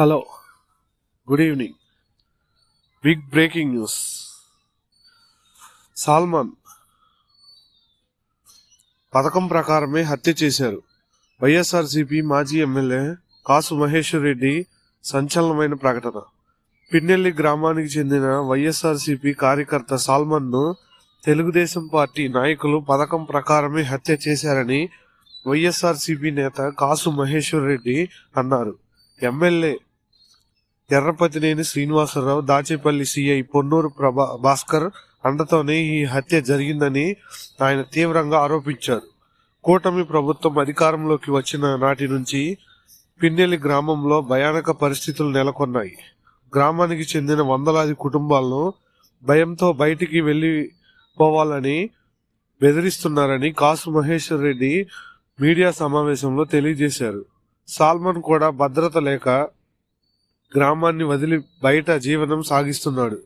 Hello good evening. Big breaking news. Salman పథకం ప్రకారమే హత్య చేశారు. వైఎస్ఆర్సీపీ మాజీ ఎమ్మెల్యే కాసు మహేశ్వర్ రెడ్డి సంచలనమైన ప్రకటన. పిన్నెల్లి గ్రామానికి చెందిన వైఎస్ఆర్సీపీ కార్యకర్త సాల్మన్ను తెలుగుదేశం పార్టీ నాయకులు పథకం ప్రకారమే హత్య చేశారని వైఎస్ఆర్సీపీ నేత కాసు మహేశ్వర్ రెడ్డి అన్నారు. ఎమ్మెల్యే ఎర్రపతినేని శ్రీనివాసరావు దాచేపల్లి సిఐ పొన్నూరు ప్రభా భాస్కర్ అండతోనే ఈ హత్య జరిగిందని ఆయన తీవ్రంగా ఆరోపించారు. కూటమి ప్రభుత్వం అధికారంలోకి వచ్చిన నాటి నుంచి పిన్నెల్లి గ్రామంలో భయానక పరిస్థితులు నెలకొన్నాయి. గ్రామానికి చెందిన వందలాది కుటుంబాలను భయంతో బయటికి వెళ్ళిపోవాలని బెదిరిస్తున్నారని కాసు మహేశ్వర్ రెడ్డి మీడియా సమావేశంలో తెలియజేశారు. సాల్మన్ కూడా భద్రత లేక గ్రామాన్ని వదిలి బయట జీవనం సాగిస్తున్నాడు.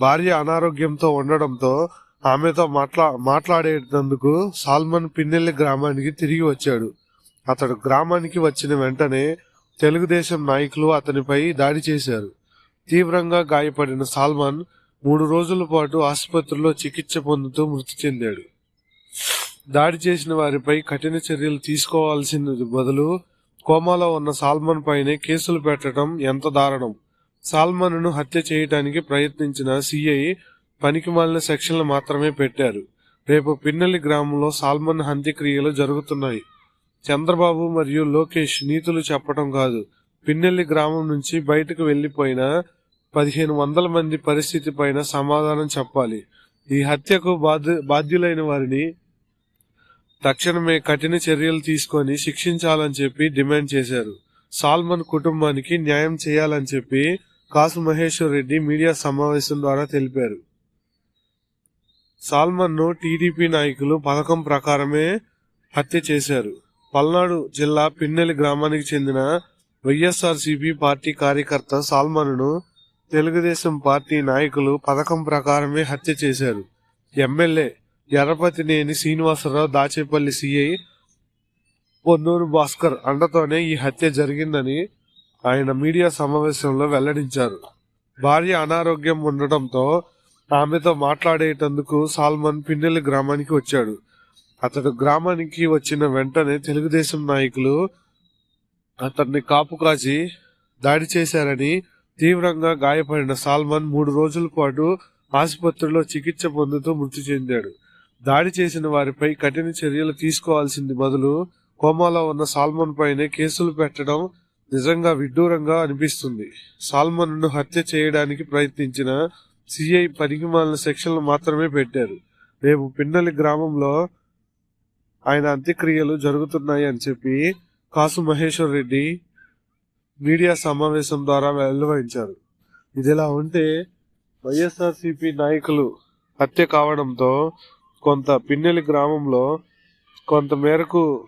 భార్య అనారోగ్యంతో ఉండడంతో ఆమెతో మాట్లా మాట్లాడేటందుకు సాల్మన్ పిన్నెల్లి గ్రామానికి తిరిగి వచ్చాడు. అతడు గ్రామానికి వచ్చిన వెంటనే తెలుగుదేశం నాయకులు అతనిపై దాడి చేశారు. తీవ్రంగా గాయపడిన సాల్మాన్ మూడు రోజుల పాటు ఆసుపత్రిలో చికిత్స పొందుతూ మృతి చెందాడు. దాడి చేసిన వారిపై కఠిన చర్యలు తీసుకోవాల్సిన బదులు కోమాలో ఉన్న సాల్మన్ పైనే కేసులు పెట్టడం ఎంత దారుణం. సాల్మన్ను హత్య చేయడానికి ప్రయత్నించిన సిఐ పనికిమాలిన సెక్షన్లు మాత్రమే పెట్టారు. రేపు పిన్నెల్లి గ్రామంలో సాల్మన్ హంత్యక్రియలు జరుగుతున్నాయి. చంద్రబాబు మరియు లోకేష్ నీతులు చెప్పడం కాదు. పిన్నెల్లి గ్రామం నుంచి బయటకు వెళ్ళిపోయిన పదిహేను వందల మంది పరిస్థితి పైన సమాధానం చెప్పాలి. ఈ హత్యకు బాధ్య బాధ్యులైన వారిని తక్షణమే కఠిన చర్యలు తీసుకొని శిక్షించాలని చెప్పి డిమాండ్ చేశారు. సాల్మన్ కుటుంబానికి న్యాయం చేయాలని చెప్పి కాసు మహేశ్వర్ రెడ్డి మీడియా సమావేశం ద్వారా తెలిపారు. సాల్మన్ను టీడీపీ నాయకులు పథకం ప్రకారమే హత్య చేశారు. పల్నాడు జిల్లా పిన్నెలి గ్రామానికి చెందిన వైఎస్ఆర్సీపీ పార్టీ కార్యకర్త సాల్మన్ను తెలుగుదేశం పార్టీ నాయకులు పథకం ప్రకారమే హత్య చేశారు. ఎమ్మెల్యే ఎర్రపతినేని శ్రీనివాసరావు దాచేపల్లి సిఐ పొన్నూరు భాస్కర్ అండతోనే ఈ హత్య జరిగిందని ఆయన మీడియా సమావేశంలో వెల్లడించారు. భార్య అనారోగ్యం ఉండటంతో ఆమెతో మాట్లాడేటందుకు సాల్మన్ పిన్నెల్లి గ్రామానికి వచ్చాడు. అతడు గ్రామానికి వచ్చిన వెంటనే తెలుగుదేశం నాయకులు అతన్ని కాపు కాచి దాడి చేశారని తీవ్రంగా గాయపడిన సాల్మన్ మూడు రోజుల పాటు ఆసుపత్రిలో చికిత్స పొందుతూ మృతి చెందాడు. దాడి చేసిన వారిపై కఠిన చర్యలు తీసుకోవాల్సింది బదులు కోమాలో ఉన్న సాల్మన్ పైనే కేసులు పెట్టడం నిజంగా విడ్డూరంగా అనిపిస్తుంది. సాల్మన్ను హత్య చేయడానికి ప్రయత్నించిన సిఐ పనికిమాలిన సెక్షన్లు మాత్రమే పెట్టారు. రేపు పిన్నలి గ్రామంలో ఆయన అంత్యక్రియలు జరుగుతున్నాయి అని చెప్పి కాసు మహేశ్వర్ రెడ్డి మీడియా సమావేశం ద్వారా వెలువరించారు. ఇదిలా ఉంటే వైఎస్ఆర్సిపి నాయకులు హత్య కావడంతో కొంత పిన్నెలి గ్రామంలో కొంత మేరకు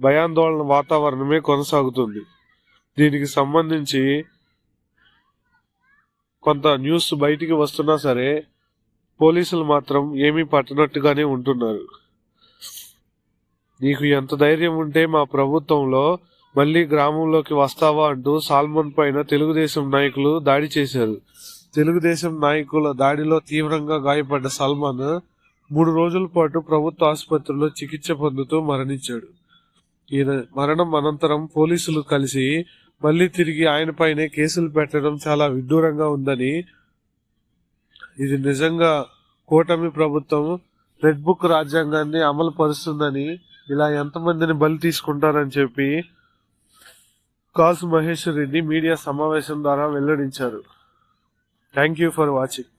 భయాందోళన వాతావరణమే కొనసాగుతుంది. దీనికి సంబంధించి కొంత న్యూస్ బయటికి వస్తున్నా సరే పోలీసులు మాత్రం ఏమీ పట్టనట్టుగానే ఉంటున్నారు. నీకు ఎంత ధైర్యం ఉంటే మా ప్రభుత్వంలో మళ్ళీ గ్రామంలోకి వస్తావా అంటూ సాల్మన్ పైన తెలుగుదేశం నాయకులు దాడి చేశారు. తెలుగుదేశం నాయకుల దాడిలో తీవ్రంగా గాయపడ్డ సల్మాన్ మూడు రోజుల పాటు ప్రభుత్వ ఆసుపత్రిలో చికిత్స పొందుతూ మరణించాడు. ఈయన మరణం అనంతరం పోలీసులు కలిసి మళ్ళీ తిరిగి ఆయనపైనే కేసులు పెట్టడం చాలా విడ్డూరంగా ఉందని ఇది నిజంగా కూటమి ప్రభుత్వం రెడ్ బుక్ రాజ్యాంగాన్ని అమలు పరుస్తుందని ఇలా ఎంతమందిని బలి తీసుకుంటారని చెప్పి కాసు మహేశ్వర్ రెడ్డి మీడియా సమావేశం ద్వారా వెల్లడించారు. Thank you for watching.